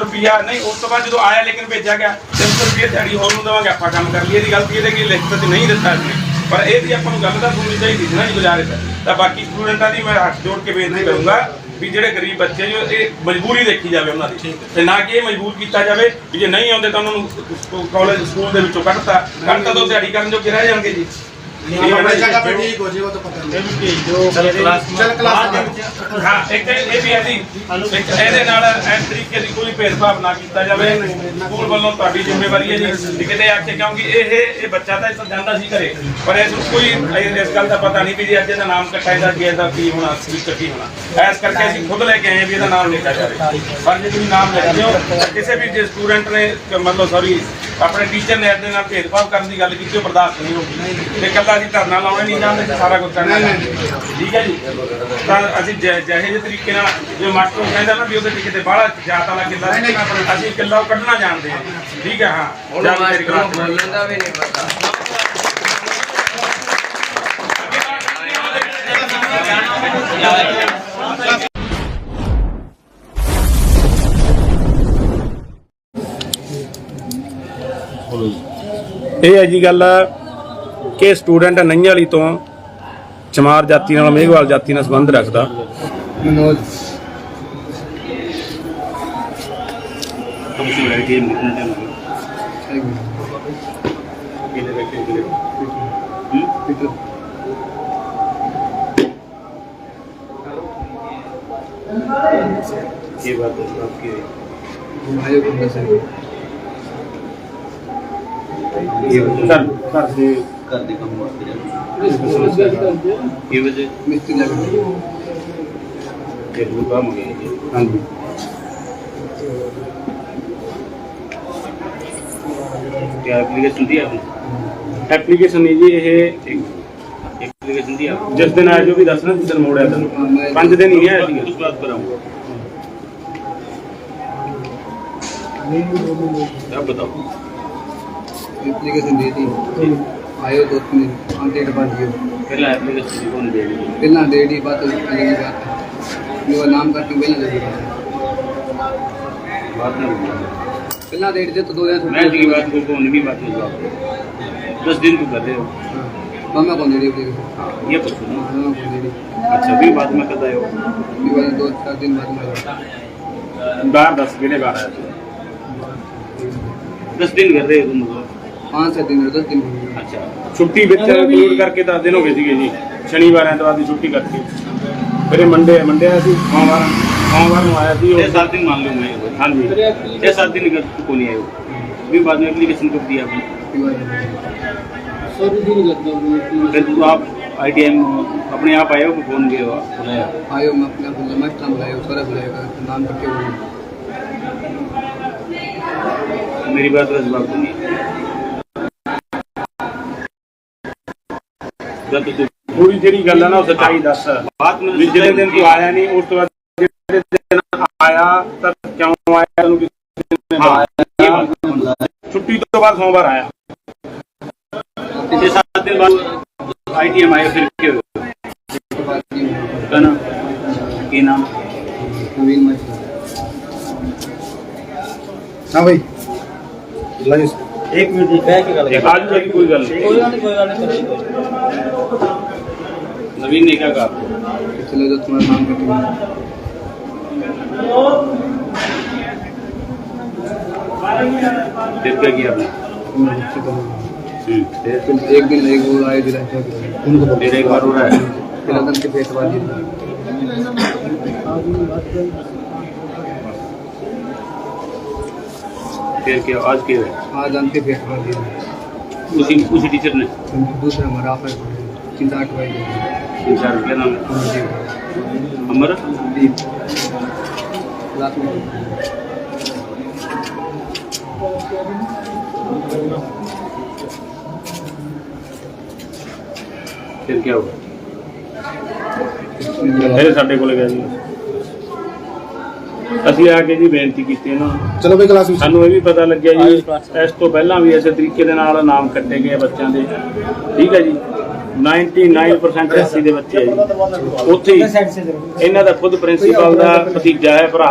ਰੁਪਿਆ ਨਹੀਂ ਉਸ ਤੋਂ ਬਾਅਦ ਜਦੋਂ ਆਇਆ ਲੇਕਿਨ ਭੇਜਿਆ ਗਿਆ 300 ਰੁਪਿਆ ਦਿਹਾੜੀ ਹੋਰ ਨੂੰ ਦੇਵਾਂਗੇ ਆਪਾਂ ਕੰਮ ਕਰ ਲਈ ਇਹਦੀ ਗਲਤੀ ਇਹਦੇ ਕੀ ਲਿਖਤ ਤੇ ਨਹੀਂ ਦਿੱਤਾ ਜੀ ਪਰ ਇਹ ਵੀ ਆਪਾਂ ਨੂੰ ਗੱਲ ਤਾਂ ਸੁਣਨੀ ਚਾਹੀਦੀ ਸੀ ਨਾ ਜੀ ਗੁਜ਼ਾਰਿਸ਼। ਤਾਂ ਬਾਕੀ ਸਟੂਡੈਂਟਾਂ ਦੀ ਮੈਂ ਹੱਥ ਜੋੜ ਕੇ ਬੇਨਤੀ ਕਰੂੰਗਾ ਵੀ ਜਿਹੜੇ ਗਰੀਬ ਬੱਚੇ ਜੋ ਇਹ ਮਜਬੂਰੀ ਦੇਖੀ ਜਾਵੇ ਉਹਨਾਂ ਦੀ। ਤੇ ਨਾ ਕਿ ਇਹ ਮਜਬੂਰ ਕੀਤਾ ਜਾਵੇ ਵੀ ਜੇ ਨਹੀਂ ਆਉਂਦੇ ਤਾਂ ਉਹਨਾਂ ਨੂੰ ਕਾਲਜ ਸਕੂਲ ਦੇ ਵਿੱਚੋਂ ਕੱਢਤਾ। ਕੱਢਤਾ ਤਾਂ ਦਿਹਾੜੀ ਕਰਨ ਜੋ ਰਹਿ ਜਾਣਗੇ ਜੀ। अपनी ਜੀ। जगह पे ठीक हो जी वो तो पता नहीं ਚਲ ਕਲਾਸ चल क्लास दे ਵਿੱਚ ਹਾਂ ਇੱਕ ਇਹ ਇਹ ਵੀ ਹੈ ਜੀ ਇੱਕ ਇਹਦੇ ਨਾਲ ਐਸ ਤਰੀਕੇ ਦੀ ਕੋਈ ਭੇਦਭਾਵ ਨਾ ਕੀਤਾ ਜਾਵੇ ਸਕੂਲ ਵੱਲੋਂ ਤੁਹਾਡੀ ਜ਼ਿੰਮੇਵਾਰੀ ਹੈ ਜੀ ਵੀ ਕਿਤੇ ਆ ਕੇ ਕਿਉਂਕਿ ਇਹ ਇਹ ਬੱਚਾ ਤਾਂ ਇਸ ਜਾਂਦਾ ਸੀ ਘਰੇ ਪਰ ਇਸ ਨੂੰ ਕੋਈ ਇਹ- ਇਸ ਗੱਲ ਦਾ ਪਤਾ ਨਹੀਂ ਵੀ ਜੀ ਅੱਜ ਇਹਦਾ ਨਾਮ ਕੱਟਾ ਇਹਦਾ ਅੱਗੇ ਇਹਦਾ ਕੀ ਹੋਣਾ ਫਿਊਚਰ ਕੀ ਹੋਣਾ ਐਸ ਕਰਕੇ ਅਸੀਂ ਖੁਦ ਲੈ ਕੇ ਆਏ ਹਾਂ ਵੀ ਇਹਦਾ ਨਾਮ ਲਿਖਿਆ ਜਾਵੇ ਪਰ ਜੇ ਤੁਸੀਂ ਨਾਮ ਲਿਖਦੇ ਹੋ ਤਾਂ ਕਿਸੇ ਵੀ ਜੇ ਸਟੂਡੈਂਟ ਨੇ ਕ- ਮਤਲਬ ਸੌਰੀ ਆਪਣੇ ਟੀਚਰ ਨੇ ਇਹਦੇ ਨਾਲ ਭੇਦਭਾਵ ਕਰਨ ਦੀ ਗੱਲ ਕੀਤੀ ਉਹ ਬਰਦਾਸ਼ਤ ਨਹੀਂ ਹੋਊਗੀ ਤੇ ਕੱਲਾ ਅਸੀਂ ਧਰਨਾ ਲਾਉਣਾ ਨਹੀਂ ਚਾਹੁੰਦੇ ਤੇ ਸਾਰਾ ਕੁਝ ਕਰਨਾ ਨਹੀਂ, ਠੀਕ ਹੈ ਜੀ? ਤਾਂ ਅਸੀਂ ਜਿਹੇ ਜਿਹੇ ਤਰੀਕੇ ਨਾਲ ਜੋ ਮਾਸਟਰ ਕਹਿੰਦਾ ਨਾ ਵੀ ਉਹਦੇ ਤੇ ਕਿਤੇ ਬਾਹਲਾ ਜ਼ਿਆਦਾ ਨਾ ਕਿੱਲਾ। ਅਸੀਂ ਕਿੱਲਾ ਉਹ ਕੱਢਣਾ ਜਾਣਦੇ ਹਾਂ। ਠੀਕ ਹੈ ਹਾਂ। ਜਾਂ ਨੂੰ ਕਲਾਸ ਬੋਲਣ ਦਾ ਵੀ ਨਹੀਂ ਪਤਾ। ਇਹ ਹੈ ਜੀ ਗੱਲ ਕਿ ਸਟੂਡੈਂਟ ਨਈਆਂ ਵਾਲੀ ਤੋਂ ਚਮਾਰ ਜਾਤੀ ਨਾਲ ਮੇਘਵਾਲ ਜਾਤੀ ਨਾਲ ਸੰਬੰਧ ਰੱਖਦਾ मनोज ये बात है आपकी ਐਪਲੀਕੇਸ਼ਨ ਦੀ ਜੀ ਇਹ ਐਪਲੀਕੇਸ਼ਨ ਦੀ ਆ ਜਿਸ ਦਿਨ ਆਇਆ ਜੋ ਵੀ ਦੱਸਣਾ ਜਿਸ ਦਿਨ ਮੋੜਿਆ ਤੁਹਾਨੂੰ ਪੰਜ ਦਿਨ ਹੀ ਆਇਆ ਸੀ ਉਸ ਬਾਅਦ ਕਰਾਉਂਗਾ ਨਹੀਂ ਬਤਾਓ। एप्लीकेशन दे दी आयो तो उसने कॉन्टेक्ट बात दियो पहला एप्लीकेशन कौन दे दी पहला दे दी बात पहले की बात यो नाम का टू पहला दे बात ना पहला दे दी तो दो दिन मैं की बात को तो कौन भी बात हो दस दिन तू कर रहे हो। हाँ। मामा कौन दे एप्लीकेशन ये पूछो ना मामा कौन दे अच्छा भी बात में कदा हो। ये वाली दो चार दिन बाद में बार दस किले बार दस दिन कर रहे हो तुम लोग पाँच सात दिन दस दिन हो गए। अच्छा ਛੁੱਟੀ ਵਿੱਚ ਇੰਕਲੂਡ ਕਰਕੇ 10 ਦਿਨ ਹੋ ਗਏ ਸੀਗੇ ਜੀ ਸ਼ਨੀਵਾਰ ਐਤਵਾਰ ਦੀ ਛੁੱਟੀ ਕਰਕੇ ਫਿਰ ਇਹ ਮੰਡੇ ਮੰਡੇ ਆਇਆ ਸੀ ਸੋਮਵਾਰ ਸੋਮਵਾਰ ਨੂੰ ਆਇਆ ਸੀ छह ਉਹ सात दिन मान लो मैं ਹਾਂਜੀ छह सात दिन का को नहीं आए हो भी बाद में एप्लीकेशन कब दिया आपने ये वाला फिर तो आप आई टी एम अपने आप आए हो कि फोन गए हो आप? बुलाया आयो मैं अपने आप मास्टर बुलाया सारा बुलाएगा नाम करके बोलो मेरी बात का जवाब दूंगी ਜਦ ਤੁਸੀਂ ਪੂਰੀ ਜਿਹੜੀ ਗੱਲ ਹੈ ਨਾ ਉਹ ਸੱਚਾਈ ਦੱਸ। ਬਾਤ ਮੈਨੂੰ ਜਿਹੜੇ ਦਿਨ ਤੂੰ ਆਇਆ ਨਹੀਂ ਉਸ ਤੋਂ ਬਾਅਦ ਜਿਹੜੇ ਦਿਨ ਆਇਆ ਤਾਂ ਕਿਉਂ ਆਇਆ ਤੈਨੂੰ ਕਿਸੇ ਨੇ ਆਇਆ ਛੁੱਟੀ ਤੋਂ ਬਾਅਦ ਸੋਮਵਾਰ ਆਇਆ। ਪਿਛਲੇ 7 ਦਿਨ ਬਾਅਦ ਆਈਟੀਐਮ ਆਇਆ ਫਿਰ ਕੀ ਹੋਇਆ? ਕਨਾ ਕੀ ਨਾਮ? ਨਵੀਨ ਮਹਿਤਾ ਹਾਂ ਭਾਈ ਲਾਈਸ 1 ਮਿੰਟ ਬੈਠ ਕੇ ਗੱਲ ਕਰ ਕੋਈ ਗੱਲ ਨਹੀਂ ਕੋਈ ਗੱਲ ਨਹੀਂ ਕੋਈ ਗੱਲ ਨਹੀਂ। नवीन ने क्या कहा? चले जाओ तुम्हारा नाम करके फिर क्या किया? आपने एक दिन एक वो आए दिन फिर एक बार उड़ा है। फ़िलहाल के फेस वाली फिर क्या आज के है? आज अंतिम फेस वाली उसी उसी टीचर ने? दूसरा हमारा आफर चिंता भाई तीन चार क्या नाम है अमर लास्ट में फिर क्या हुआ ਇਹ ਸਾਡੇ ਕੋਲ ਗਿਆ ਜੀ ਅਸੀਂ ਆ ਕੇ ਜੀ ਬੇਨਤੀ ਕੀਤੀ ਇਹਨਾਂ ਨੂੰ चलो भाई क्लास में ਸਾਨੂੰ ਇਹ ਵੀ ਪਤਾ ਲੱਗਿਆ ਜੀ ਇਸ ਤੋਂ ਪਹਿਲਾਂ ਵੀ ਇਸੇ ਤਰੀਕੇ ਦੇ ਨਾਲ ਨਾਮ ਕੱਟੇ ਗਏ ਬੱਚਿਆਂ ਦੇ ਠੀਕ ਹੈ ਜੀ 99% ਐਸਸੀ ਦੇ ਬੱਚੇ ਆ ਜੀ। ਉੱਥੇ ਇਹਨਾਂ ਦਾ ਖੁਦ ਪ੍ਰਿੰਸੀਪਲ ਦਾ ਭਤੀਜਾ ਹੈ ਭਰਾ।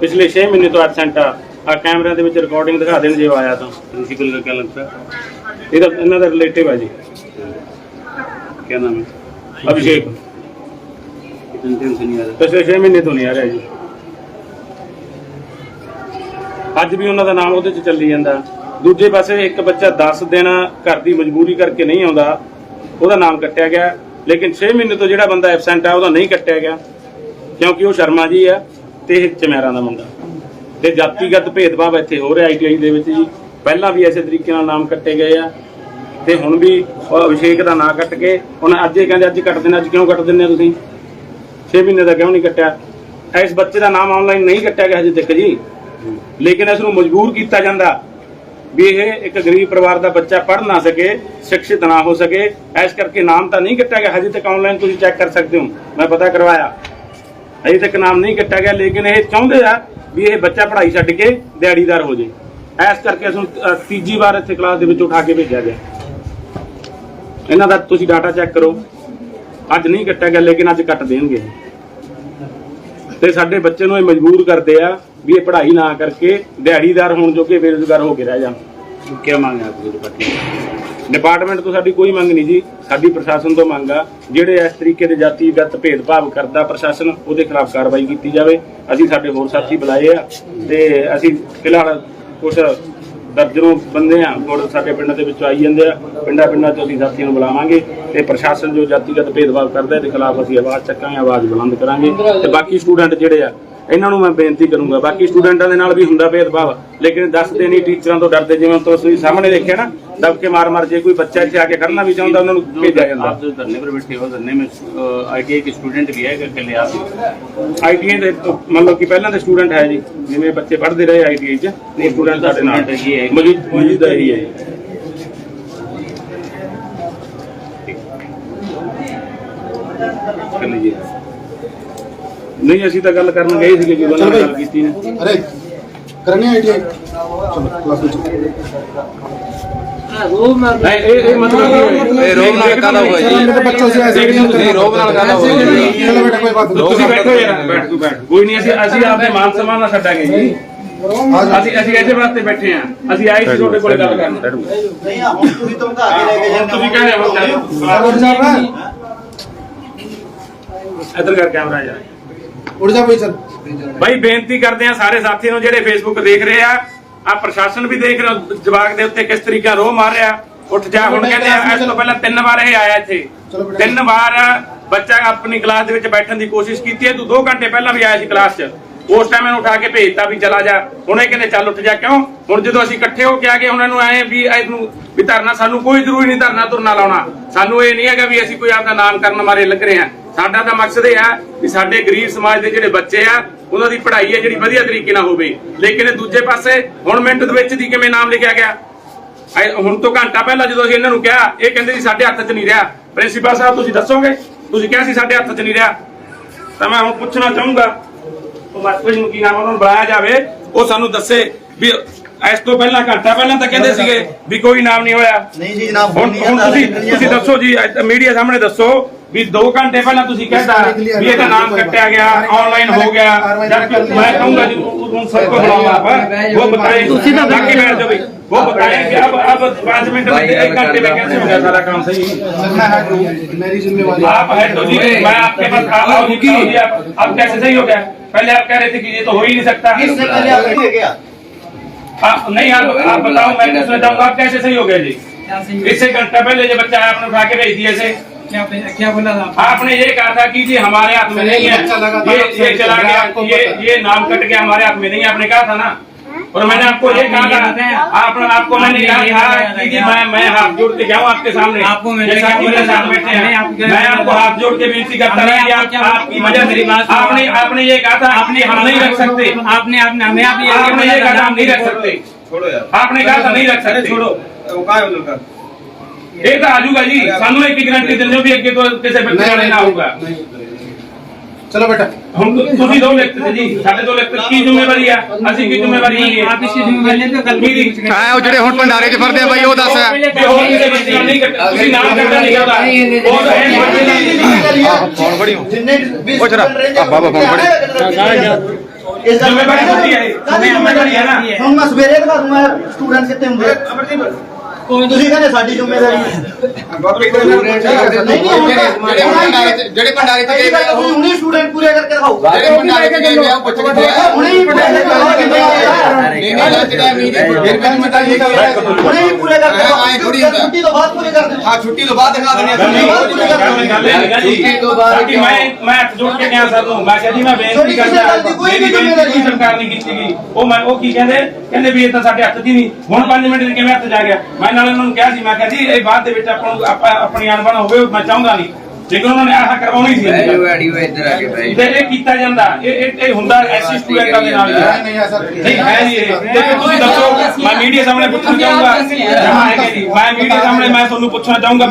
ਪਿਛਲੇ 6 ਮਹੀਨੇ ਤੋਂ ਐਬਸੈਂਟ ਆ। ਆ ਕੈਮਰਿਆਂ ਦੇ ਵਿੱਚ ਰਿਕਾਰਡਿੰਗ ਦਿਖਾ ਦੇਣ ਜੇ ਆਇਆ ਤਾਂ। ਪ੍ਰਿੰਸੀਪਲ ਦਾ ਕਹਿ ਲੱਗਦਾ? ਇਹਦਾ ਇਹਨਾਂ ਦਾ ਰਿਲੇਟਿਵ ਹੈ ਜੀ। ਕੀ ਨਾਮ ਹੈ? ਅਭਿਸ਼ੇਕ। ਪਿਛਲੇ 6 ਮਹੀਨੇ ਤੋਂ ਨਹੀਂ ਆ ਰਿਹਾ ਜੀ। ਅੱਜ ਵੀ ਉਹਨਾਂ ਦਾ ਨਾਮ ਉਹਦੇ 'ਚ ਚੱਲੀ ਜਾਂਦਾ। ਦੂਜੇ ਪਾਸੇ ਇੱਕ ਬੱਚਾ 10 ਦਿਨ ਘਰ ਦੀ ਮਜਬੂਰੀ ਕਰਕੇ ਨਹੀਂ ਆਉਂਦਾ। ਉਹਦਾ ਨਾਮ ਕੱਟਿਆ ਗਿਆ। ਲੇਕਿਨ 6 ਮਹੀਨੇ ਤੋਂ ਜਿਹੜਾ ਬੰਦਾ ਐਬਸੈਂਟ ਆ, ਉਹਦਾ ਨਹੀਂ ਕੱਟਿਆ ਗਿਆ। ਕਿਉਂਕਿ ਉਹ ਸ਼ਰਮਾ ਜੀ ਆ ਤੇ ਇਹ ਚਮੈਰਾਂ ਦਾ ਮੁੰਡਾ। ਤੇ ਜਾਤੀਗਤ ਭੇਦਭਾਵ ਇੱਥੇ ਹੋ ਰਿਹਾ ਆਈਟੀਆਈ ਦੇ ਵਿੱਚ ਜੀ। ਪਹਿਲਾਂ ਵੀ ਐਸੇ ਤਰੀਕੇ ਨਾਲ ਨਾਮ ਕੱਟੇ ਗਏ ਆ। ਤੇ ਹੁਣ ਵੀ ਅਭਿਸ਼ੇਕ ਦਾ ਨਾਂ ਕੱਟ ਕੇ, ਹੁਣ ਅੱਜ ਇਹ ਕਹਿੰਦੇ ਅੱਜ ਕੱਟ ਦੇਣਾ ਅੱਜ ਕਿਉਂ ਕੱਟ ਦਿੰਦੇ ਤੁਸੀਂ? 6 ਮਹੀਨੇ ਦਾ ਕਿਉਂ ਨਹੀਂ ਕੱਟਿਆ? ਇਸ ਬੱਚੇ ਦਾ ਨਾਮ ਆਨਲਾਈਨ ਨਹੀਂ ਕੱਟਿਆ ਗਿਆ ਹਜੇ ਤੱਕ ਜੀ। ਲੇਕਿਨ ਇਸ ਨੂੰ ਮਜਬੂਰ ਕੀਤਾ ਜਾਂਦਾ। ਵੀ ਇਹ ਇੱਕ ਗਰੀਬ ਪਰਿਵਾਰ ਦਾ ਬੱਚਾ ਪੜ੍ਹ ਨਾ ਸਕੇ ਸਿੱਖਿਤ ਨਾ ਹੋ ਸਕੇ, ਇਸ ਕਰਕੇ ਨਾਮ ਤਾਂ ਨਹੀਂ ਕੱਟਿਆ ਗਿਆ। ਹਜੇ ਤੱਕ ਆਨਲਾਈਨ ਤੁਸੀਂ ਚੈੱਕ ਕਰ ਸਕਦੇ ਹੋ। ਮੈਂ ਪਤਾ ਕਰਵਾਇਆ। ਅਜੇ ਤੱਕ ਨਾਮ ਨਹੀਂ ਕੱਟਿਆ ਗਿਆ, ਲੇਕਿਨ ਇਹ ਚਾਹੁੰਦੇ ਆ ਵੀ ਇਹ ਬੱਚਾ ਪੜ੍ਹਾਈ ਛੱਡ ਕੇ ਦਿਹਾੜੀਦਾਰ ਹੋ ਜੇ। ਇਸ ਕਰਕੇ ਇਸ ਤੀਜੀ ਵਾਰ ਇੱਥੇ ਕਲਾਸ ਦੇ ਵਿੱਚ ਉਠਾ ਕੇ ਭੇਜਿਆ ਗਿਆ। ਇਹਨਾਂ ਦਾ ਤੁਸੀਂ ਡਾਟਾ ਚੈੱਕ ਕਰੋ। ਅੱਜ ਨਹੀਂ ਕੱਟਿਆ ਗਿਆ, ਲੇਕਿਨ ਅੱਜ ਕੱਟ ਦੇਣਗੇ। ਤੇ ਸਾਡੇ ਬੱਚੇ ਨੂੰ ਇਹ ਮਜਬੂਰ ਕਰਦੇ ਆ ਵੀ ਇਹ ਪੜ੍ਹਾਈ ਨਾ ਕਰਕੇ ਦਿਹਾੜੀਦਾਰ ਹੋਣ ਜੋ ਕਿ ਬੇਰੁਜ਼ਗਾਰ ਹੋ ਕੇ ਰਹਿ ਜਾਣ। ਕੀ ਮੰਗ ਹੈ ਆਪਣੀ ਡਿਪਾਰਟਮੈਂਟ ਡਿਪਾਰਟਮੈਂਟ ਤੋਂ ਸਾਡੀ ਕੋਈ ਮੰਗ ਨਹੀਂ ਜੀ। ਸਾਡੀ ਪ੍ਰਸ਼ਾਸਨ ਤੋਂ ਮੰਗ ਆ ਜਿਹੜੇ ਇਸ ਤਰੀਕੇ ਦੇ ਜਾਤੀਗਤ ਭੇਦਭਾਵ ਕਰਦਾ ਪ੍ਰਸ਼ਾਸਨ ਉਹਦੇ ਖਿਲਾਫ ਕਾਰਵਾਈ ਕੀਤੀ ਜਾਵੇ। ਅਸੀਂ ਸਾਡੇ ਹੋਰ ਸਾਥੀ ਬੁਲਾਏ ਆ ਤੇ ਅਸੀਂ ਫਿਲਹਾਲ ਕੁਝ ਦਰਜਨੋਂ ਬੰਦੇ ਆ ਹੋਰ ਸਾਡੇ ਪਿੰਡਾਂ ਦੇ ਵਿੱਚੋਂ ਆਈ ਜਾਂਦੇ ਆ। ਪਿੰਡਾਂ ਪਿੰਡਾਂ ਤੋਂ ਅਸੀਂ ਸਾਥੀਆਂ ਨੂੰ ਬੁਲਾਵਾਂਗੇ ਤੇ ਪ੍ਰਸ਼ਾਸਨ ਜੋ ਜਾਤੀਗਤ ਭੇਦਭਾਵ ਕਰਦਾ, ਇਹਦੇ ਖਿਲਾਫ ਅਸੀਂ ਆਵਾਜ਼ ਚੱਕਾਂਗੇ, ਆਵਾਜ਼ ਬੁਲੰਦ ਕਰਾਂਗੇ ਤੇ ਬਾਕੀ ਸਟੂਡੈਂਟ ਜਿਹੜੇ ਆ ਇਹਨਾਂ ਨੂੰ ਮੈਂ ਬੇਨਤੀ ਕਰੂੰਗਾ। ਬਾਕੀ ਸਟੂਡੈਂਟਾਂ ਦੇ ਨਾਲ ਵੀ ਹੁੰਦਾ ਭੇਦਭਾਵ ਲੇਕਿਨ ਦੱਸਦੇ ਨਹੀਂ ਟੀਚਰਾਂ ਤੋਂ ਡਰਦੇ ਜਿਵੇਂ ਤੁਸੀਂ ਸਾਹਮਣੇ ਦੇਖਿਆ ਨਾ ਦਬਕੇ ਮਾਰ ਮਾਰ ਜੇ ਕੋਈ ਬੱਚਾ ਇੱਥੇ ਆ ਕੇ ਖੜਨਾ ਵੀ ਚਾਹੁੰਦਾ ਉਹਨਾਂ ਨੂੰ ਭੇਜਿਆ ਜਾਂਦਾ। ਆਪ ਜੋ ਧਰਨੇ ਪਰ ਬੈਠੇ ਹੋ ਧਰਨੇ ਮੇ ਆਈਟੀਆਈ ਕੇ ਸਟੂਡੈਂਟ ਵੀ ਹੈ ਕਿ ਇਕੱਲੇ ਆਪ ਆਈਟੀਆਈ ਦੇ ਮਤਲਬ ਕਿ ਪਹਿਲਾਂ ਦੇ ਸਟੂਡੈਂਟ ਹੈ ਜੀ ਜਿਵੇਂ ਬੱਚੇ ਪੜ੍ਹਦੇ ਰਹੇ ਆਈਟੀਆਈ 'ਚ ਨਹੀਂ ਸਟੂਡੈਂਟ ਸਾਡੇ ਨਾਲ। ਮੌਜੂਦ ਹੈ ਹੀ ਹੈ ਕਰ ਨਹੀਂ ਅਸੀਂ ਤਾਂ ਗੱਲ ਕਰਨ ਗਏ ਸੀਗੇ ਵੀ ਉਹਨਾਂ ਨਾਲ ਗੱਲ ਕੀਤੀ ਨੇ। ਅਰੇ ਕਰਨੇ ਆਈਡੀਆ ਚਲੋ ਕਲਾਸ ਵਿੱਚ। ਨਹੀਂ ਇਹ ਇਹ ਮਤਲਬ ਇਹ ਰੋਗ ਨਾਲ ਕਾਦਾ ਹੋਇਆ ਜੀ? ਮੇਰੇ ਬੱਚੇ ਸੀ ਐਸੇ ਨਹੀਂ ਰੋਗ ਨਾਲ ਕਾਦਾ ਹੋਇਆ ਜੀ? ਚਲੋ ਬੇਟਾ ਕੋਈ ਬਾਤ ਨਹੀਂ। ਤੁਸੀਂ ਬੈਠੋ ਯਾਰ। ਬੈਠ ਤੂੰ ਬੈਠ। ਕੋਈ ਨਹੀਂ ਅਸੀਂ ਅਸੀਂ ਆਪਦੇ ਮਾਨ ਸਨਮਾਨ ਨਾਲ ਛੱਡਾਂਗੇ ਜੀ। ਅਸੀਂ ਅਸੀਂ ਇਸੇ ਵਾਸਤੇ ਬੈਠੇ ਆ ਅਸੀਂ ਆਏ ਸੀ ਤੁਹਾਡੇ ਕੋਲੇ ਗੱਲ ਕਰਨ। ਨਹੀਂ ਹੁਣ ਤੁਸੀਂ ਧਮਕਾ ਕੇ ਲੈ ਕੇ ਜਾਂਦੇ ਤੁਸੀਂ ਕਹਿੰਦੇ ਹੋ ਇੱਧਰ ਕਰ ਕੈਮਰਾ ਯਾਰ। ਬਈ ਬਾਈ ਬੇਨਤੀ ਕਰਦੇ ਆ ਸਾਰੇ ਸਾਥੀ ਨੂੰ ਜਿਹੜੇ ਫੇਸਬੁੱਕ ਦੇਖ ਰਹੇ ਆ ਆ ਪ੍ਰਸ਼ਾਸਨ ਵੀ ਦੇਖ ਰਿਹਾ ਜਵਾਕ ਦੇ ਉੱਤੇ ਕਿਸ ਤਰੀਕਾ ਰੋਹ ਮਾਰ ਰਿਹਾ। ਉੱਠ ਜਾ ਹੁਣ ਕਹਿੰਦੇ ਆ ਇਸ ਤੋਂ ਪਹਿਲਾਂ ਤਿੰਨ ਵਾਰ ਇਹ ਆਇਆ ਇੱਥੇ। ਤਿੰਨ ਵਾਰ ਬੱਚਾ ਆਪਣੀ ਕਲਾਸ ਦੇ ਵਿੱਚ ਬੈਠਣ ਦੀ ਕੋਸ਼ਿਸ਼ ਕੀਤੀ ਹੈ। ਤੂੰ 2 ਘੰਟੇ ਪਹਿਲਾਂ ਵੀ ਆਇਆ ਸੀ ਕਲਾਸ 'ਚ। ਉਸ ਟਾਈਮ ਇਹਨੂੰ ਉਠਾ ਕੇ ਭੇਜਤਾ ਵੀ ਚਲਾ ਜਾ। ਹੁਣ ਇਹ ਕਹਿੰਦੇ ਚੱਲ ਉੱਠ ਜਾ ਕਿਉਂ? ਹੁਣ ਜਦੋਂ ਅਸੀਂ ਇਕੱਠੇ ਹੋ ਕੇ ਆ ਗਏ ਉਹਨਾਂ ਨੂੰ ਆਏ ਵੀ ਇਹਨੂੰ ਵੀ ਧਰਨਾ ਸਾਨੂੰ ਕੋਈ ਜ਼ਰੂਰੀ ਨਹੀਂ ਧਰਨਾ ਤੁਰਨਾ ਲਾਉਣਾ। ਸਾਨੂੰ ਇਹ ਨਹੀਂ ਹੈਗਾ ਵੀ ਅਸੀਂ ਕੋਈ ਆਪਣਾ ਨਾਮ ਕਰਨ ਮਾਰੇ ਲੱਗ ਰਹੇ ਹਾਂ। ਸਾਡਾ ਤਾਂ ਮਕਸਦ ਇਹ ਆ ਵੀ ਸਾਡੇ ਗਰੀਬ ਸਮਾਜ ਦੇ ਜਿਹੜੇ ਬੱਚੇ ਆ ਉਹਨਾਂ ਦੀ ਪੜ੍ਹਾਈ ਹੈ ਜਿਹੜੀ ਵਧੀਆ ਤਰੀਕੇ ਨਾਲ ਹੋਵੇ। ਲੇਕਿਨ ਇਹ ਦੂਜੇ ਪਾਸੇ ਹੁਣ ਮਿੰਟ ਦੇ ਵਿੱਚ ਦੀ ਕਿਵੇਂ ਨਾਮ ਲਿਖਿਆ ਗਿਆ? ਹੁਣ ਤੋਂ ਘੰਟਾ ਪਹਿਲਾਂ ਜਦੋਂ ਅਸੀਂ ਇਹਨਾਂ ਨੂੰ ਕਿਹਾ ਇਹ ਕਹਿੰਦੇ ਸੀ ਸਾਡੇ ਹੱਥ 'ਚ ਨਹੀਂ ਰਿਹਾ। ਪ੍ਰਿੰਸੀਪਲ ਸਾਹਿਬ ਤੁਸੀਂ ਦੱਸੋਗੇ? ਤੁਸੀਂ ਕਿਹਾ ਸੀ ਸਾਡੇ ਹੱਥ 'ਚ ਨਹੀਂ ਰਿਹਾ। ਤਾਂ ਮੈਂ ਹੁਣ ਪੁੱਛਣਾ ਚਾਹੂੰਗਾ ਉਹ ਮਾਸਟਰ ਨੂੰ ਕੀ ਨਾਮ ਉਹਨਾਂ ਨੂੰ ਬੁਲਾਇਆ ਜਾਵੇ ਉਹ ਸਾਨੂੰ ਦੱਸੇ ਵੀ ਇਸ ਤੋਂ ਪਹਿਲਾਂ ਘੰਟਾ ਪਹਿਲਾਂ ਤਾਂ ਕਹਿੰਦੇ ਸੀਗੇ ਵੀ ਕੋਈ ਨਾਮ ਨਹੀਂ ਹੋਇਆ। ਨਹੀਂ ਜੀ ਜਨਾਬ ਹੁਣ ਤੁਸੀਂ ਤੁਸੀਂ ਦੱਸੋ ਜੀ ਮੀਡੀਆ ਸਾਹਮਣੇ ਦੱਸੋ भी दो घंटे पहला ਤੁਸੀਂ ਕਹਿੰਦਾ ਵੀ ਇਹਦਾ ਨਾਮ ਕੱਟਿਆ ਗਿਆ ਆਨਲਾਈਨ ਹੋ ਗਿਆ ਜਦ ਮੈਂ ਕਹੂੰਗਾ उन सबको बुलाऊँगा पर वो बताए बाकी बैठ जाओ भाई वो बताएँगे अब अब पाँच मिनट में एक घंटे में कैसे हो गया सारा काम सही? मेरी जिम्मेवारी आप है तो जी मैं आपके पास आ रहा हूँ अब कैसे सही हो गया? पहले आप कह रहे थे कि ये तो हो ही नहीं सकता। आप नहीं आप आप बताओ मैं कैसे जाऊँगा? आप कैसे सही हो गया जी? इससे घंटा पहले जो बच्चा आपने उठा के भेज दिया ऐसे क्या क्या बोला था आपने? ये कहा था कि जी हमारे हाथ में नहीं है। ये ये चला गया ये ये नाम कट गया हमारे हाथ में नहीं है। आपने कहा था ना? और मैंने आपको ये कहा था आप आपको मैंने कहा था कि जी मैं मैं हाथ जोड़ के जाऊँ आपके सामने। आपको मेरे साथ बैठे हैं मैं आपको हाथ जोड़ के विनती करता रहा कि आपको आपकी वजह मेरी से बात आपने आपने ये कहा था आपने हम नहीं रख सकते। आपने आपने हमें आपने ये कहा था हम नहीं रख सकते। छोड़ो यार। आपने कहा था नहीं रख सकते। छोड़ो है ਇਹ ਤਾਂ ਆਜੂਗਾ ਜੀ ਸਾਨੂੰ ਇੱਕ ਗਾਰੰਟੀ ਦਿੰਦੇ ਹੋ ਵੀ ਅੱਗੇ ਤੋਂ ਕਿਸੇ ਬੱਚੇ ਵਾਲੇ ਨਾ ਆਊਗਾ ਚਲੋ ਬੇਟਾ ਹੁਣ ਤੁਸੀਂ ਦੋ ਲਿਖਤ ਜੀ ਸਾਡੇ ਦੋ ਲਿਖਤ ਕੀ ਜ਼ਿੰਮੇਵਾਰੀ ਆ ਅਸੀਂ ਕੀ ਜ਼ਿੰਮੇਵਾਰੀ ਨਹੀਂ ਆਪ ਇਸ ਜ਼ਿੰਮੇਵਾਰੀ ਤੇ ਗੱਲ ਵੀ ਹਾਂ ਉਹ ਜਿਹੜੇ ਹੁਣ ਭੰਡਾਰੇ 'ਚ ਫਿਰਦੇ ਆ ਬਾਈ ਉਹ ਦੱਸ ਤੇ ਹੋਰ ਕਿਸੇ ਬੱਚੇ ਨਹੀਂ ਤੁਸੀਂ ਨਾਮ ਕੱਢਣਾ ਨਹੀਂ ਕਰਦਾ ਬਹੁਤ ਹੈ ਫੋਨ ਫੜੀ ਉਹ ਜਰਾ ਆ ਬਾਬਾ ਫੋਨ ਫੜੀ ਇਸ ਜ਼ਿੰਮੇਵਾਰੀ ਹੁੰਦੀ ਹੈ ਇਹ ਜ਼ਿੰਮੇਵਾਰੀ ਹੈ ਨਾ ਹੁਣ ਮੈਂ ਸਵੇਰੇ ਦਿਖਾ ਦੂੰਗਾ ਸਟੂਡੈਂਟਸ ਕਿੱਥੇ ਹੁੰਦੇ ਆ ਅਮਰਦੀਪ ਤੁਸੀਂ ਕਹਿੰਦੇ ਸਾਡੀ ਜ਼ਿੰਮੇਵਾਰੀ ਹੈ ਨਹੀਂ ਨਹੀਂ ਜਿਹੜੇ ਭੰਡਾਰੇ ਤੇ ਗਏ ਵੇ ਉਹ ਹੁਣੇ ਸਟੂਡੈਂਟ ਪੂਰੇ ਕਰਕੇ ਦਿਖਾਓ ਜਿਹੜੇ ਭੰਡਾਰੇ ਤੇ ਗਏ ਉਹ ਪੁੱਛ ਕਿੱਥੇ ਆ ਹੁਣੇ ਹੀ ਪੂਰੇ ਕਰਕੇ ਦਿਖਾਓ ਕਿੰਨੇ ਨਹੀਂ ਨਹੀਂ ਫਿਰ ਵੀ ਇਹ ਹੁਣੇ ਹੀ ਪੂਰੇ ਕਰਕੇ ਦਿਖਾਓ ਆਏਂ ਥੋੜ੍ਹੀ ਹੁੰਦਾ। ਛੁੱਟੀ ਤੋਂ ਬਾਅਦ ਪੂਰੇ ਕਰ ਦਿਓ ਹਾਂ ਛੁੱਟੀ ਤੋਂ ਬਾਅਦ ਦਿਖਾ ਦਿੰਦੇ ਗੱਲ ਆ ਨਹੀਂ ਗੱਲ ਗੱਲ ਇਹ ਹੈਗਾ ਜੀ ਛੁੱਟੀ ਤੋਂ ਬਾਅਦ ਸਾਡੀ ਮੈਂ ਮੈਂ ਹੱਥ ਜੋੜ ਕੇ ਗਿਆ ਸਰ ਨੂੰ ਮੈਂ ਕਿਹਾ ਜੀ ਮੈਂ ਬੇਨਤੀ ਤੁਹਾਡੀ ਕਿਸੇ ਕਰਦਾ ਗੱਲ ਦੀ ਕੋਈ ਮੇਰੀ ਵੀ ਬੇਨਤੀ ਜ਼ਿੰਮੇਵਾਰੀ ਕੋਈ ਸਰਕਾਰ ਨਹੀਂ ਕੀਤੀ ਗਈ ਉਹ ਮੈਂ ਉਹ ਕੀ ਕਹਿੰਦੇ ਕਹਿੰਦੇ ਵੀ ਇਹ ਤਾਂ ਸਾਡੇ ਹੱਥ ਦੀ ਨਹੀਂ ਹੁਣ 5 ਮਿੰਟ ਦੇ ਕਿਵੇਂ ਹੱਥ ਜਾ ਗਿਆ ਮੈਂ ਨਾਲ ਉਹਨਾਂ ਨੂੰ ਕਿਹਾ ਸੀ ਮੈਂ ਕਿਹਾ ਜੀ ਇਹ ਬਾਅਦ ਦੇ ਵਿੱਚ ਆਪਾਂ ਨੂੰ ਆਪਾਂ ਆਪਣੀ ਅਣਬਣ ਹੋਵੇ ਮੈਂ ਚਾਹੁੰਦਾ ਨਹੀਂ। ਲੇਕਿਨ ਉਹਨਾਂ ਨੇ ਆਹ ਕਰਵਾਉਣੀ ਸੀ। ਇਹ ਆਡੀਓ ਇੱਧਰ ਆ ਕੇ ਭਾਈ ਤੇ ਇਹ ਕੀਤਾ ਜਾਂਦਾ। ਇਹ ਇਹ ਇਹ ਹੁੰਦਾ ਐਸੀ ਸਟੂਡੈਂਟਾਂ ਦੇ ਨਾਲ ਨਹੀਂ ਹੈ ਸਰ ਨਹੀਂ ਹੈ ਜੀ ਦੇਖੋ ਤੁਸੀਂ ਦੱਸੋ ਮੈਂ ਮੀਡੀਆ ਸਾਹਮਣੇ ਪੁੱਛਣਾ ਚਾਹੂੰਗਾ। ਜਹਾਂ ਹੈ ਕਿ ਮੈਂ ਮੀਡੀਆ ਸਾਹਮਣੇ ਮੈਂ ਤੁਹਾਨੂੰ ਪੁੱਛਣਾ ਚਾਹੂੰਗਾ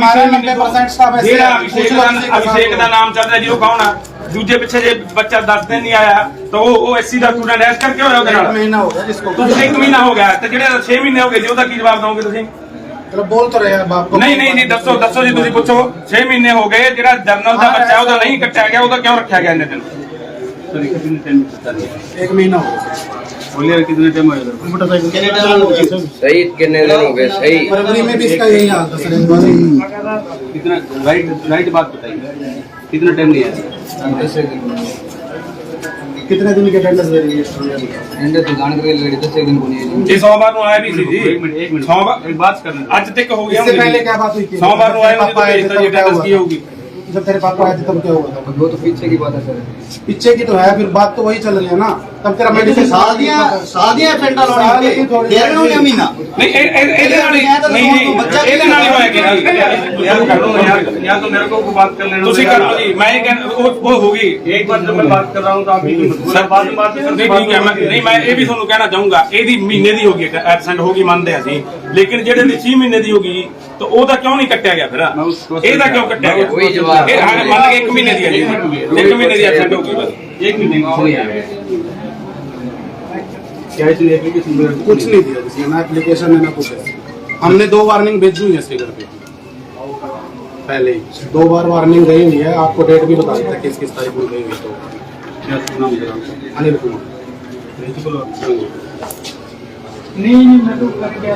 ਜਿਹੜਾ ਅਭਿਸ਼ੇਕ ਦਾ ਅਭਿਸ਼ੇਕ ਦਾ ਨਾਮ ਚੱਲ ਰਿਹਾ ਜੀ ਉਹ ਕੌਣ ਆ? ਦੂਜੇ ਪਿੱਛੇ ਜੇ ਬੱਚਾ 10 ਦਿਨ ਨਹੀਂ ਆਇਆ ਤਾਂ ਉਹ ਉਹ ਐਸਸੀ ਦਾ ਸਟੂਡੈਂਟ ਐਸ ਕਰਕੇ ਹੋਇਆ ਉਹਦੇ ਨਾਲ। ਮਹੀਨਾ ਹੋ ਗਿਆ ਜਿਸ ਕੋਲ ਤੁਸੀਂ ਇੱਕ ਮਹੀਨਾ ਹੋ ਗਿਆ ਤੇ ਜਿਹੜੇ 6 ਮਹੀਨੇ ਹੋ ਗਏ ਜੀ ਉਹਦਾ ਕੀ ਜਵਾਬ ਦਿਓਗੇ ਤੁਸੀਂ? चलो बोल तो रहे हैं बाप को ਨਹੀਂ ਨਹੀਂ ਨਹੀਂ ਦੱਸੋ ਦੱਸੋ ਜੀ ਤੁਸੀਂ ਪੁੱਛੋ 6 ਮਹੀਨੇ ਹੋ ਗਏ ਜਿਹੜਾ ਜਰਨਲ ਦਾ ਬੱਚਾ ਉਹਦਾ ਨਹੀਂ ਕੱਟਿਆ ਗਿਆ ਉਹਦਾ ਕਿਉਂ ਰੱਖਿਆ ਗਿਆ ਇੰਨੇ ਦਿਨ एक महीना हो गया बोलिए कितने टाइम होएगा ਕਿੰਨੇ ਟਾਈਮ ਹੋ ਗਿਆ सही कितने दिन हो गए सही फरवरी में भी इसका यही हाल था सर इस बार कितना राइट राइट बात बताइए कितना टाइम नहीं है कितने दिन के पहले सवेरे ये स्टोरी है? ਇਹਨੇ ਦੁਕਾਨ ਕਰਕੇ ਲੜੀ ਤਾਂ ਸੇਕਿੰਗ ਬਣੀ ਹੈ ਜੀ ਇਹ ਸੋਮਵਾਰ ਨੂੰ ਆਇਆ ਨਹੀਂ ਸੀ ਜੀ एक मिनट एक मिनट ਸੋਮਵਾਰ एक बात करना ਅੱਜ ਤੱਕ ਹੋ ਗਿਆ इससे पहले क्या बात हुई थी? ਸੋਮਵਾर ਨੂੰ आए मुझे तो पापा भेजता ये क्या हुआ? डेटस की होगी जब तेरे पापा आए थे तब क्या हुआ था वो तो पीछे की बात है सर पीछे की तो है फिर बात तो वही चल रही है ना तब तेरा ਤੁਸੀਂ मेडिसिन ਸਾਲ ਦੀਆਂ ਸਾਲ ਦੀਆਂ ਐਬਸੈਂਟਾਂ ਲਾਉਣੀ ਹੁੰਦੀ ਡੇਢ ਨੂੰ ਜਾਂ ਮਹੀਨਾ ਨਹੀਂ ਇਹ- ਇਹ- ਇਹਦੇ ਨਾਲ ਹੀ ਨਹੀਂ ਜੀ ਇਹਦੇ ਨਾਲ ਹੀ ਹੋਇਆ ਕਿ ਜੀ यार कर लो ना यार या तो मेरे को वो बात कर लेना ਤੁਸੀਂ ਕਰ ਲਓ ਜੀ ਮੈਂ ਇਹ ਕਹਿ ਉਹ ਉਹ ਹੋਗੀ एक बार जब मैं बात कर रहा हूँ तो आप बीच में मत- ਸਰ बाद में बात ਨਹੀਂ ਠੀਕ ਹੈ ਮੈਂ ਨਹੀਂ ਮੈਂ ਇਹ ਵੀ ਤੁਹਾਨੂੰ ਕਹਿਣਾ ਚਾਹੂੰਗਾ ਇਹਦੀ ਮਹੀਨੇ ਦੀ ਹੋਗੀ ਐਬਸੈਂਟ ਹੋਗੀ ਮੰਨਦੇ ਅਸੀਂ ਲੇਕਿਨ ਜਿਹੜੇ ਦੀ 6 ਮਹੀਨੇ ਦੀ ਹੋਗੀ ਤਾਂ ਉਹਦਾ ਕਿਉਂ ਨਹੀਂ ਕੱਟਿਆ ਗਿਆ ਫਿਰ ਮੈਂ ਉਸ process ਇਹਦਾ ਕਿਉਂ ਕੱਟਿਆ ਗਿਆ ਉਹੀ ਜਵਾਬ। हाँ, कुछ नहीं दिया ना एप्लीकेशन है ना कुछ हमने दो वार्निंग भेज दी है घर पे। पहले ही। दो बार वार्निंग गई हुई है आपको डेट भी बता देता किस किस तारीख को गई हुई तो। अनिल कुमार। नहीं नहीं मैं तो कर गया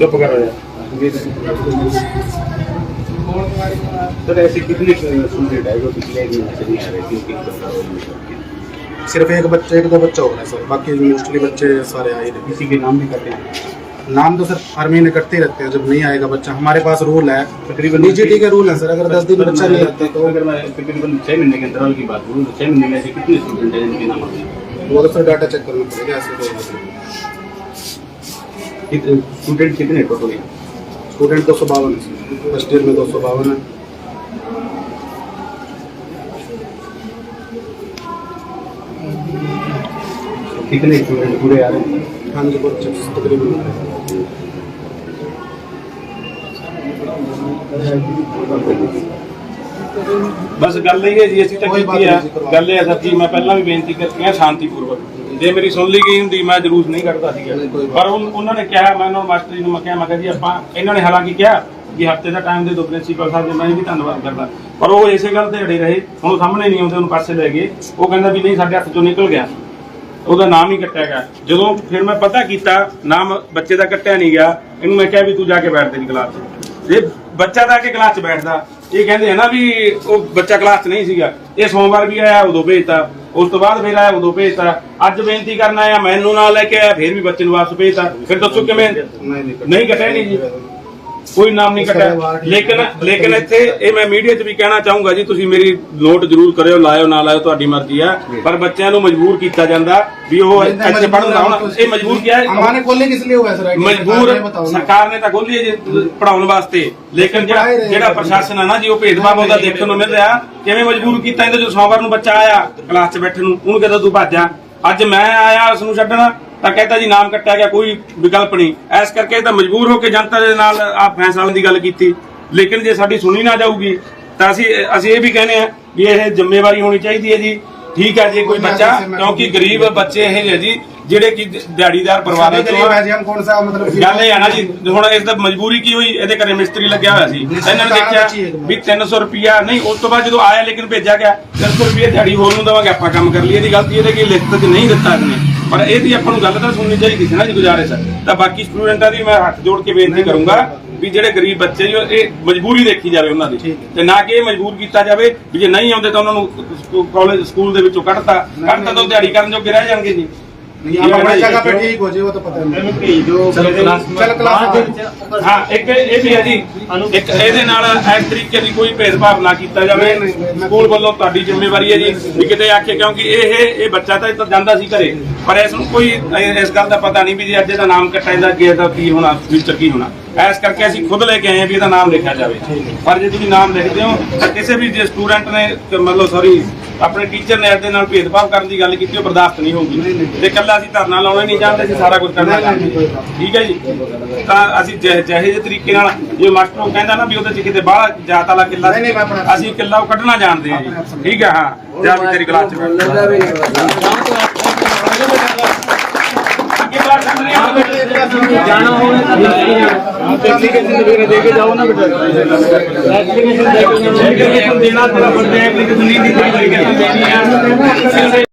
चुप करो सर ऐसी कितनी सिर्फ़ एक बच्चा एक दो बच्चा होगा सर। बाकी मोस्टली बच्चे सारे आए थे किसी के नाम नहीं करते नाम तो सर हर महीने करते ही रहते हैं जब नहीं आएगा बच्चा। हमारे पास रूल है। तकरीबन निजी के रूल है सर। अगर दस दिन बच्चा नहीं आता तो अगर मैं तकरीबन छः महीने के अंतराल की बात करूँ तो छः महीने में ऐसे कितने स्टूडेंट हैं जिनके नाम? वो तो सर डाटा चेक करना पड़ेगा ऐसे तो- स्टूडेंट कितने टोटल स्टूडेंट दो सौ बावन है। फ़र्स्ट ईयर में दो सौ बावन है। तो कितने स्टूडेंट पूरे आ रहे हैं? हाँ जी बच्चे तकरीबन। ਬਸ ਗੱਲ ਇਹ ਹੈ ਜੀ ਅਸੀਂ ਤਾਂ ਕੀਤੀ ਆ ਗੱਲ ਇਹ ਹੈ ਸਰ ਜੀ ਮੈਂ ਪਹਿਲਾਂ ਵੀ ਬੇਨਤੀ ਕੀਤੀ ਹੈ ਸ਼ਾਂਤੀਪੂਰਵਕ। ਜੇ ਮੇਰੀ ਸੁਣ ਲਈ ਗਈ ਹੁੰਦੀ ਮੈਂ ਜਲੂਸ ਨਹੀਂ ਕੱਢਦਾ ਸੀਗਾ। ਪਰ ਉਹਨਾਂ ਨੇ ਕਿਹਾ ਮੈਂ ਉਹਨਾਂ ਮਾਸਟਰ ਜੀ ਨੂੰ ਮੈਂ ਕਿਹਾ ਮੈਂ ਕਿਹਾ ਜੀ ਆਪਾਂ ਇਹਨਾਂ ਨੇ ਹਾਲਾਂਕਿ ਕਿਹਾ ਕਿ ਹਫ਼ਤੇ ਦਾ ਟਾਈਮ ਦੇ ਦੋ ਪ੍ਰਿੰਸੀਪਲ ਸਾਹਿਬ ਜੀ ਮੈਂ ਵੀ ਧੰਨਵਾਦ ਕਰਦਾ। ਪਰ ਉਹ ਇਸੇ ਗੱਲ ਤੇ ਅੜੇ ਰਹੇ ਹੁਣ ਸਾਹਮਣੇ ਨਹੀਂ ਆਉਂਦੇ ਉਹਨੂੰ ਪਾਸੇ ਲੈ ਗਏ। ਉਹ ਕਹਿੰਦਾ ਵੀ ਨਹੀਂ ਸਾਡੇ ਹੱਥ ਚੋਂ ਨਿਕਲ ਗਿਆ। ਉਹਦਾ ਨਾਮ ਹੀ ਕੱਟਿਆ ਗਿਆ। ਜਦੋਂ ਫਿਰ ਮੈਂ ਪਤਾ ਕੀਤਾ ਨਾਮ ਬੱਚੇ ਦਾ ਕੱਟਿਆ ਨਹੀਂ ਗਿਆ ਇਹਨੂੰ ਮੈਂ ਕਿਹਾ ਵੀ ਤੂੰ ਜਾ ਕੇ ਬੈਠ ਤੇਰੀ ਕਲਾਸ 'ਚ। ਬੱਚਾ ਤਾਂ ਕਿ ਕਲਾਸ 'ਚ ਬੈਠਦਾ ਇਹ ਕਹਿੰਦੇ ਆ ਨਾ ਵੀ ਉਹ ਬੱਚਾ ਕਲਾਸ 'ਚ ਨਹੀਂ ਸੀਗਾ। ਇਹ ਸੋਮਵਾਰ ਵੀ ਆਇਆ ਉਦੋਂ ਭੇਜਤਾ। ਉਸ ਤੋਂ ਬਾਅਦ ਫੇਰ ਆਇਆ ਉਦੋਂ ਭੇਜਤਾ। ਅੱਜ ਬੇਨਤੀ ਕਰਨਾ ਆ ਮੈਨੂੰ ਨਾਲ ਲੈ ਕੇ ਆਇਆ ਫੇਰ ਵੀ ਬੱਚੇ ਨੂੰ ਵਾਪਸ ਭੇਜਤਾ। ਫਿਰ ਦੱਸੋ ਕਿਵੇਂ? ਨਹੀਂ ਕਟਿਆ ਨਹੀਂ ਜੀ। ਕੋਈ ਨਾਮ ਨਹੀਂ ਕੱਟਿਆ। ਲੇਕਿਨ ਲੇਕਿਨ ਇੱਥੇ ਇਹ ਮੈਂ ਮੀਡੀਆ 'ਚ ਵੀ ਕਹਿਣਾ ਚਾਹੂੰਗਾ ਜੀ ਤੁਸੀਂ ਮੇਰੀ ਨੋਟ ਜ਼ਰੂਰ ਕਰਿਓ ਲਾਇਓ ਨਾ ਲਾਇਓ ਤੁਹਾਡੀ ਮਰਜ਼ੀ ਆ ਪਰ ਬੱਚਿਆਂ ਨੂੰ ਮਜਬੂਰ ਕੀਤਾ ਜਾਂਦਾ ਵੀ ਉਹ ਇੱਥੇ ਪੜਨ ਦਾ ਇਹ ਮਜਬੂਰ ਕਿਹਾ ਹੈ। ਹਮਾਰੇ ਖੋਲਨੇ ਕਿਸ ਲਈ ਹੋਇਆ ਸਰ? ਮਜਬੂਰ ਸਰਕਾਰ ਨੇ ਤਾਂ ਖੋਲੀ ਜੀ ਪੜਾਉਣ ਵਾਸਤੇ। ਲੇਕਿਨ ਜਿਹੜਾ ਪ੍ਰਸ਼ਾਸਨ ਆ ਨਾ ਜੀ ਉਹ ਭੇਦਭਾਵ ਉਹਦਾ ਦੇਖਣ ਨੂੰ ਮਿਲ ਰਿਹਾ। ਕਿਵੇਂ ਮਜਬੂਰ ਕੀਤਾ ਇਹਦੇ ਜੋ ਸੋਮਵਾਰ ਨੂੰ ਬੱਚਾ ਆਇਆ ਕਲਾਸ 'ਚ ਬੈਠਣ ਨੂੰ ਉਹਨੂੰ ਕਹਿੰਦਾ ਤੂੰ ਭੱਜ ਜਾ? ਅੱਜ ਮੈਂ ਆਇਆ ਉਸ ਨੂੰ ਛੱਡਣਾ। ਤਾਂ ਕਹਿੰਦਾ ਜੀ ਨਾਮ ਕੱਟਿਆ ਗਿਆ ਕੋਈ ਵਿਕਲਪ ਨਹੀਂ। ਐਸ ਕਰਕੇ ਤਾਂ ਮਜਬੂਰ ਹੋ ਕੇ ਜਨਤਾ ਦੇ ਨਾਲ ਆ ਫੈਸਲਾ ਦੀ ਗੱਲ ਕੀਤੀ। ਲੇਕਿਨ ਜੇ ਸਾਡੀ ਸੁਣੀ ਨਾ ਜਾਊਗੀ ਤਾਂ ਅਸੀਂ ਅਸੀਂ ਇਹ ਵੀ ਕਹਿੰਦੇ ਆ ਵੀ ਇਹ ਜ਼ਿੰਮੇਵਾਰੀ ਹੋਣੀ ਚਾਹੀਦੀ ਹੈ ਜੀ। ਠੀਕ ਹੈ ਜੇ ਕੋਈ ਬੱਚਾ ਕਿਉਂਕਿ ਗਰੀਬ ਬੱਚੇ ਇਹ ਹੈ ਜੀ ਜਿਹੜੇ ਕਿ ਦਿਹਾੜੀਦਾਰ ਪਰਿਵਾਰਾਂ ਤੋਂ ਗੱਲ ਇਹ ਆ ਨਾ ਜੀ ਹੁਣ ਇਸ ਦਾ ਮਜਬੂਰੀ ਕੀ ਹੋਈ? ਇਹਦੇ ਘਰੇ ਮਿਸਤਰੀ ਲੱਗਿਆ ਹੋਇਆ ਸੀ। ਇਹਨਾਂ ਨੇ ਦੇਖਿਆ ਵੀ 300 ਰੁਪਇਆ ਨਹੀਂ ਉਸ ਤੋਂ ਬਾਅਦ ਜਦੋਂ ਆਇਆ ਲੇਕਿਨ ਭੇਜਿਆ ਗਿਆ 300 ਰੁਪਿਆ ਦਿਹਾੜੀ ਹੋਰ ਨੂੰ ਦਵਾਂਗੇ ਆਪਾਂ ਕੰਮ ਕਰ ਲਈਏ। ਇਹਦੀ ਗਲਤੀ ਇਹਦੇ ਕਿ ਲਿਖਤ 'ਚ ਨਹੀਂ ਦਿੱਤਾ ਇਹਨੇ। ਪਰ ਇਹਦੀ ਆਪਾਂ ਨੂੰ ਗੱਲ ਤਾਂ ਸੁਣਨੀ ਚਾਹੀਦੀ ਸੀ ਨਾ ਜੀ ਗੁਜ਼ਾਰਿਸ਼ ਤਾਂ ਬਾਕੀ ਸਟੂਡੈਂਟਾਂ ਦੀ ਮੈਂ ਹੱਥ ਜੋੜ ਕੇ ਬੇਨਤੀ ਕਰੂੰਗਾ ਵੀ ਜਿਹੜੇ ਗਰੀਬ ਬੱਚੇ ਜੀ ਉਹ ਇਹ ਮਜਬੂਰੀ ਦੇਖੀ ਜਾਵੇ ਉਹਨਾਂ ਦੀ ਤੇ ਨਾ ਕਿ ਇਹ ਮਜਬੂਰ ਕੀਤਾ ਜਾਵੇ ਵੀ ਜੇ ਨਹੀਂ ਆਉਂਦੇ ਤਾਂ ਉਹਨਾਂ ਨੂੰ ਕਾਲਜ ਸਕੂਲ ਦੇ ਵਿੱਚੋਂ ਕੱਢਤਾ ਕੱਢਤਾ ਤਾਂ ਉਹ ਦਿਹਾੜੀ ਕਰਨ ਜੋਗੇ ਰਹਿ ਜਾਣਗੇ ਜੀ नहीं आप अपनी जगह पे ठीक हो जी वो तो पता नहीं चल क्लास चल क्लास ਹਾਂ ਇੱਕ ਇਹ ਵੀ ਹੈ ਜੀ ਇੱਕ ਇਹਦੇ ਨਾਲ ਇਸ ਤਰੀਕੇ ਦੀ ਕੋਈ ਭੇਦਭਾਵ ਨਾ ਕੀਤਾ ਜਾਵੇ ਸਕੂਲ ਵੱਲੋਂ ਤੁਹਾਡੀ ਜ਼ਿੰਮੇਵਾਰੀ ਹੈ ਜੀ ਵੀ ਕਿਤੇ ਆਖੇ ਕਿਉਂਕਿ ਇਹ ਇਹ ਬੱਚਾ ਤਾਂ ਇੱਥੇ ਜਾਂਦਾ ਸੀ ਘਰੇ ਪਰ ਇਸ ਨੂੰ ਕੋਈ ਇਸ ਗੱਲ ਦਾ ਪਤਾ ਨਹੀਂ ਵੀ ਜੇ ਅੱਜ ਇਹਦਾ ਨਾਮ ਕੱਟਿਆ ਜਾਂਦਾ ਅੱਗੇ ਇਹਦਾ ਕੀ ਹੋਣਾ ਫਿਊਚਰ ਕੀ ਹੋਣਾ। ਇਸ ਕਰਕੇ ਅਸੀਂ ਖੁਦ ਲੈ ਕੇ ਆਏ ਵੀ ਇਹਦਾ ਨਾਮ ਲਿਖਿਆ ਜਾਵੇ। ਪਰ ਜੇ ਤੁਸੀਂ ਨਾਮ ਲਿਖਦੇ ਹੋ ਤਾਂ ਕਿਸੇ ਵੀ ਜੇ ਸਟੂਡੈਂਟ ਨੇ ਮਤਲਬ ਸੌਰੀ ਆਪਣੇ ਟੀਚਰ ਨੇ ਇਹਦੇ ਨਾਲ ਭੇਦਭਾਵ ਕਰਨ ਦੀ ਗੱਲ ਕੀਤੀ ਉਹ ਬਰਦਾਸ਼ਤ ਨਹੀਂ ਹੋਊਗੀ। ਤੇ ਕੱਲਾ ਅਸੀਂ ਧਰਨਾ ਲਾਉਣਾ ਨਹੀਂ ਚਾਹੁੰਦੇ ਅਸੀਂ ਸਾਰਾ ਕੁਝ ਕਰਨਾ ਚਾਹੁੰਦੇ। ਠੀਕ ਹੈ ਜੀ? ਤਾਂ ਅਸੀਂ ਜਿਹੇ ਜਿਹੇ ਤਰੀਕੇ ਨਾਲ ਜੇ ਮਾਸਟਰ ਉਹ ਕਹਿੰਦਾ ਨਾ ਵੀ ਉਹਦੇ ਚ ਕਿਤੇ ਬਾਹਲਾ ਜਾਤ ਵਾਲਾ ਕਿੱਲਾ ਨਹੀਂ, ਨਹੀਂ, ਮੈਂ ਆਪਣਾ- ਅਸੀਂ ਕਿੱਲਾ ਉਹ ਕੱਢਣਾ ਜਾਣਦੇ ਹਾਂ ਜੀ। ਠੀਕ ਹੈ ਹਾਂ। ਜਾ ਵੀ ਤੇਰੀ ਕਲਾਸ ਚ ਬੈਠ ਅੱਗੇ ਕਲਾਸ ਜਾਣਾ ਹੋਣਾ ਐਪਲੀਕੇਸ਼ਨ ਵਗੈਰਾ ਦੇ ਕੇ ਜਾਓ ਨਾ ਬੇਟਾ। ਐਪਲੀਕੇਸ਼ਨ ਦੇ ਕੇ ਐਪਲੀਕੇਸ਼ਨ ਦੇਣਾ ਤੇਰਾ ਬੰਦੇ ਐਪਲੀਕੇਸ਼ਨ ਨਹੀਂ ਦਿੱਤੀ ਐਪਲੀਕੇਸ਼ਨ ਹੈ